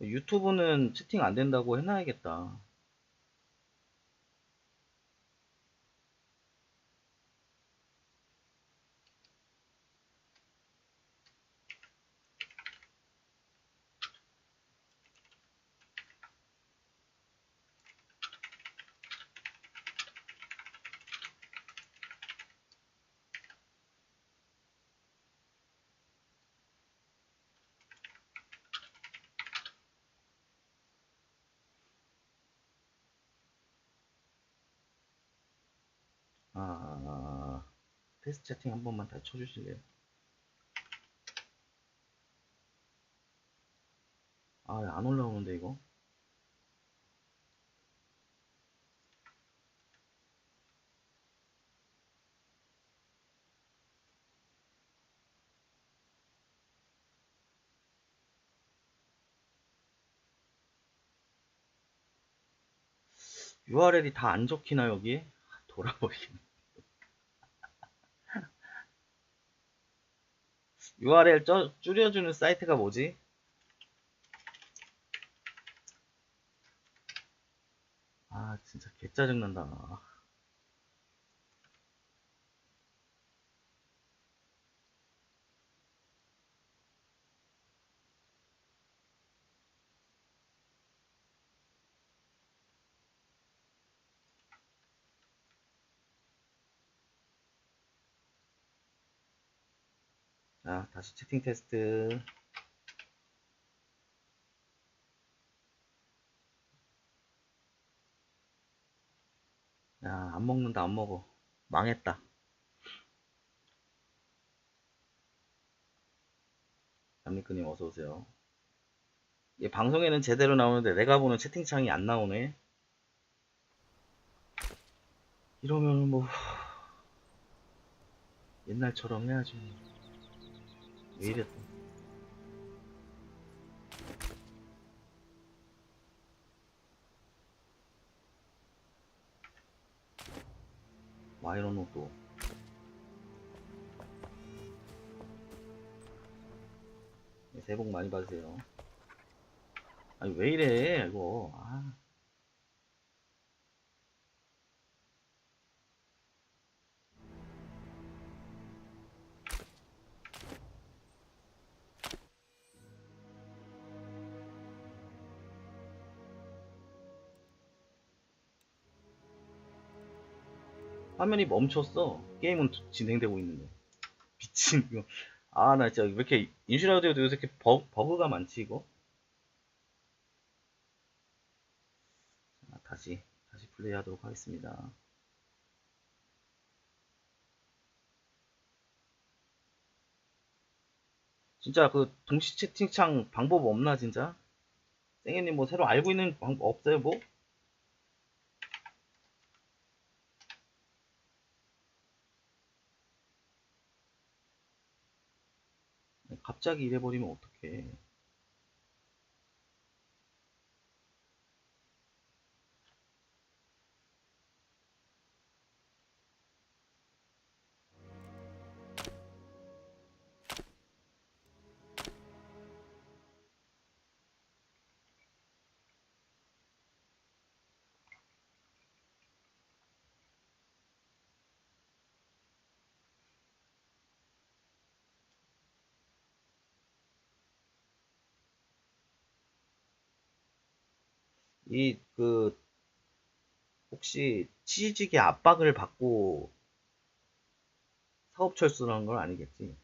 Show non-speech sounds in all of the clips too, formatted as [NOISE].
유튜브는 채팅 안 된다고 해놔야겠다. 아, 테스트 채팅 한 번만 다시 쳐주실래요? 아, 안 올라오는데, 이거? URL이 다 안 적히나, 여기? [LAUGHS] 돌아버리네. URL 쪄, 줄여주는 사이트가 뭐지? 아, 진짜 개 짜증난다. 자, 다시 채팅 테스트. 야, 안 먹는다, 안 먹어. 망했다. 남미크님 어서오세요. 이 방송에는 제대로 나오는데 내가 보는 채팅창이 안 나오네. 이러면 뭐, 옛날처럼 해야지. 왜 이래 또. 와 이런 옷도 네, 새해 복 많이 받으세요 아니 왜 이래 이거 아. 화면이 멈췄어. 게임은 진행되고 있는데. [LAUGHS] 미친 이거. 아 나 진짜 왜 이렇게 인슈라디오도 요새 이렇게 버, 버그가 많지 이거? 자, 다시 다시 플레이 하도록 하겠습니다. 진짜 그 동시 채팅창 방법 없나 진짜? 땡이님 뭐 새로 알고 있는 방법 없어요 뭐? 갑자기 이래 버리면 어떡해 이 그 혹시 취직의 압박을 받고 사업 철수를 한건 아니겠지?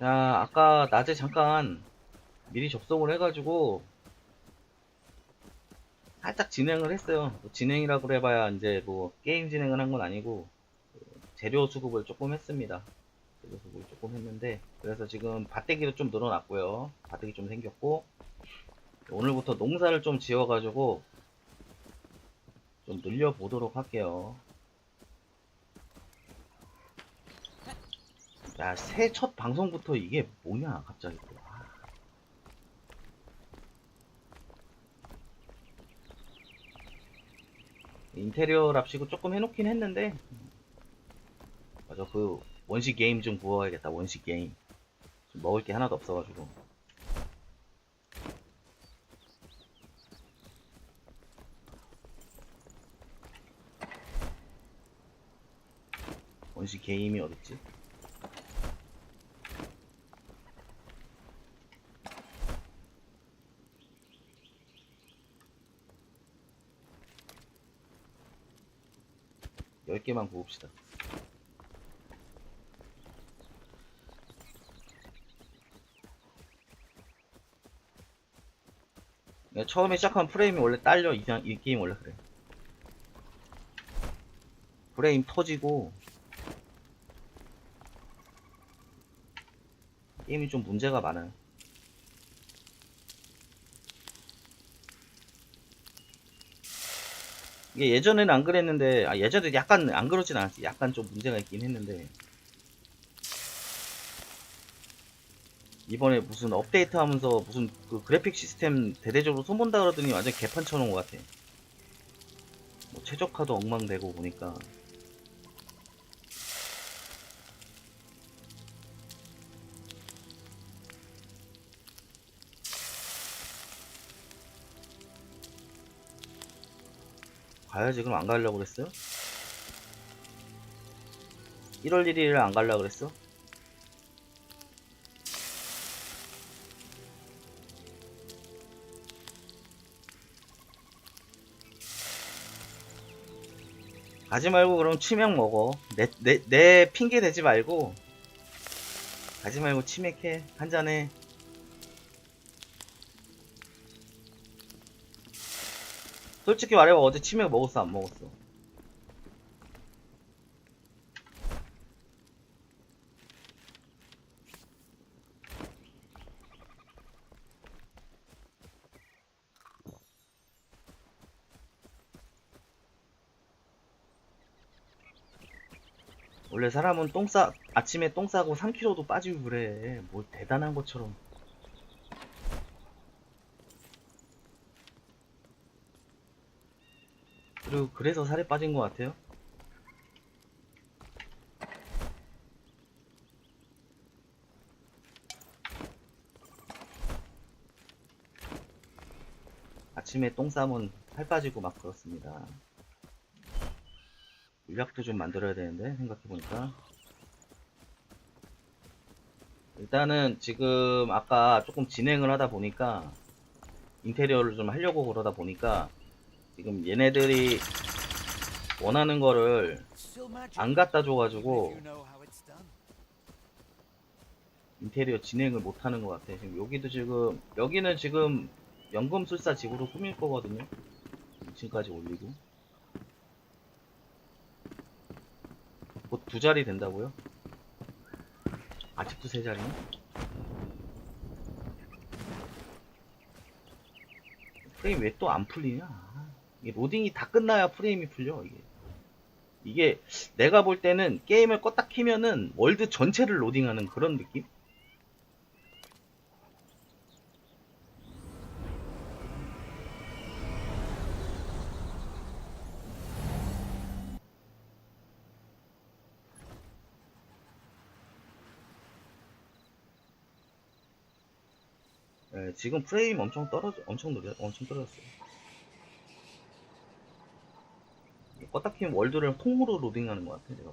자, 아까 낮에 잠깐 미리 접속을 해가지고 살짝 진행을 했어요. 뭐 진행이라고 해봐야 이제 뭐 게임 진행을 한 건 아니고 그 재료 수급을 조금 했습니다. 재료 수급을 조금 했는데 그래서 지금 밭대기도 좀 늘어났고요. 밭대기 좀 생겼고 오늘부터 농사를 좀 지어가지고 좀 늘려보도록 할게요. 야, 새 첫 방송부터 이게 뭐냐, 갑자기 또. 아. 인테리어 랍시고 조금 해놓긴 했는데, 맞아, 그, 원시 게임 좀 구워야겠다, 원시 게임. 좀 먹을 게 하나도 없어가지고. 원시 게임이 어딨지? 개만 구웁시다. 처음에 시작한 프레임이 원래 딸려 이, 이 게임 원래 그래. 프레임 터지고 게임이 좀 문제가 많아요. 이게 예전에는 안 그랬는데, 아, 예전에 약간 안 그러진 않았지. 약간 좀 문제가 있긴 했는데. 이번에 무슨 업데이트 하면서 무슨 그 그래픽 시스템 대대적으로 손본다 그러더니 완전 개판 쳐놓은 것 같아. 뭐 최적화도 엉망되고 보니까. 가야지. 그럼 안 가려고 그랬어요? 1월 1일에 안 가려고 그랬어? 가지 말고 그럼 치맥 먹어. 내, 내, 내 핑계 대지 말고. 가지 말고 치맥해. 한잔해 솔직히 말해봐 어제 치맥 먹었어 안 먹었어 원래 사람은 똥 싸, 아침에 똥 싸고 3kg도 빠지고 그래. 뭘 대단한 것처럼. 그리고 그래서 살이 빠진 것 같아요. 아침에 똥 싸면 살 빠지고 막 그렇습니다. 물약도 좀 만들어야 되는데 생각해보니까 일단은 지금 아까 조금 진행을 하다 보니까 인테리어를 좀 하려고 그러다 보니까 지금 얘네들이 원하는 거를 안 갖다 줘가지고 인테리어 진행을 못 하는 것 같아. 지금 여기도 지금 여기는 지금 연금술사 집으로 꾸밀 거거든요. 2층까지 올리고 곧 두 자리 된다고요? 아직도 세 자리? 프레임 왜 또 안 풀리냐? 로딩이 다 끝나야 프레임이 풀려 이게. 이게 내가 볼 때는 게임을 껐다 키면은 월드 전체를 로딩하는 그런 느낌? 예, 지금 프레임 엄청 떨어져, 엄청 느려, 엄청 떨어졌어요. 껐다 키면 월드를 통으로 로딩하는 것 같아, 내가.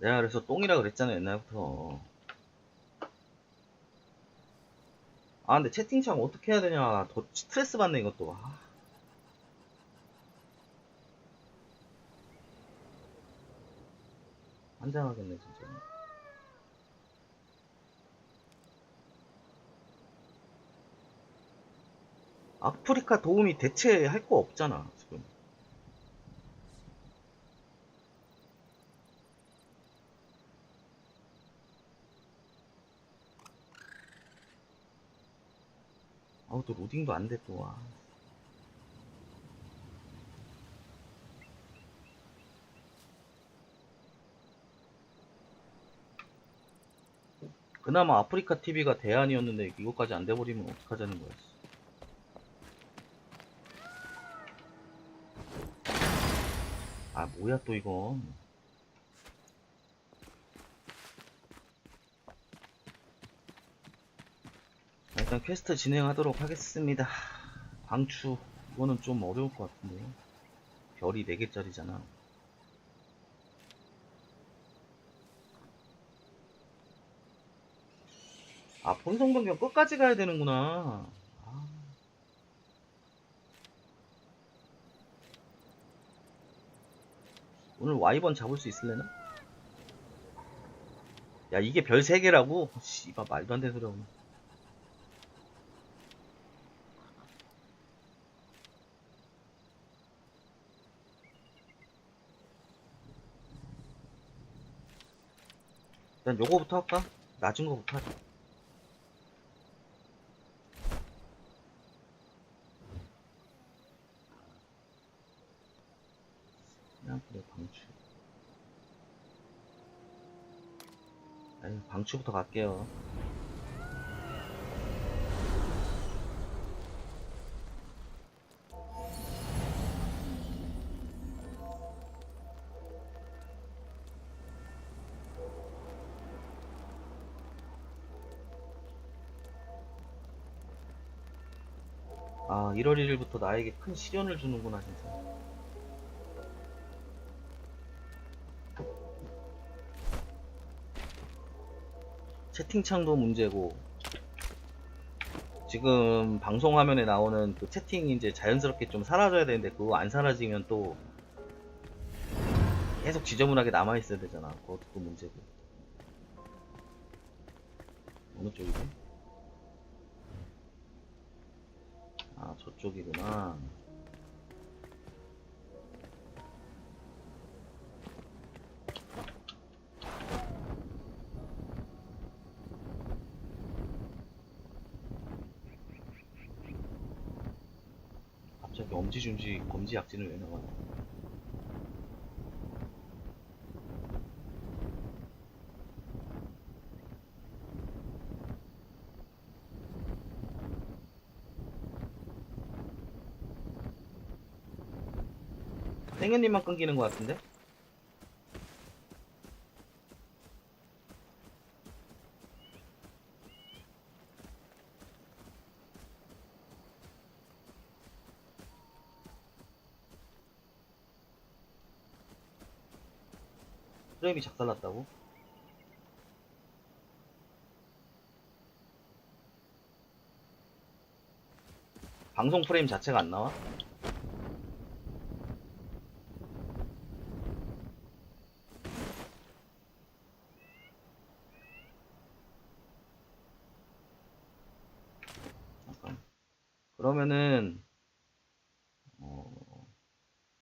내가 그래서 똥이라 그랬잖아, 옛날부터. 아, 근데 채팅창 어떻게 해야 되냐. 더 스트레스 받네, 이것도. 아. 환장하겠네, 진짜. 아프리카 도움이 대체 할 거 없잖아, 지금. 아우 또 로딩도 안 돼 또. 아. 그나마 아프리카 TV가 대안이었는데 이거까지 안 돼버리면 어떡하자는 거야. 아 뭐야 또. 자, 일단 퀘스트 진행하도록 하겠습니다. 광추 이거는 좀 어려울 것 같은데 별이 4개짜리잖아. 아 본성 변경 끝까지 가야 되는구나. 오늘 와이번 잡을 수 있을래나? 야 이게 별 3개라고? 씨발 말도 안 되는 소리 하고 일단 요거부터 할까? 낮은 거부터 하자 그냥 그래 방추 아니 방추부터 갈게요. 아 1월 1일부터 나에게 큰 시련을 주는구나 진짜 채팅창도 문제고 지금 방송 화면에 나오는 그 채팅이 이제 자연스럽게 좀 사라져야 되는데 그거 안 사라지면 또 계속 지저분하게 남아 있어야 되잖아. 그것도 또 문제고. 어느 쪽이지? 아 저쪽이구나. 갑자기 엄지중지 검지약진을 왜 나와? 땡현님만 끊기는 것 같은데? 프레임이 작살났다고? 방송 프레임 자체가 안 나와? 그러면은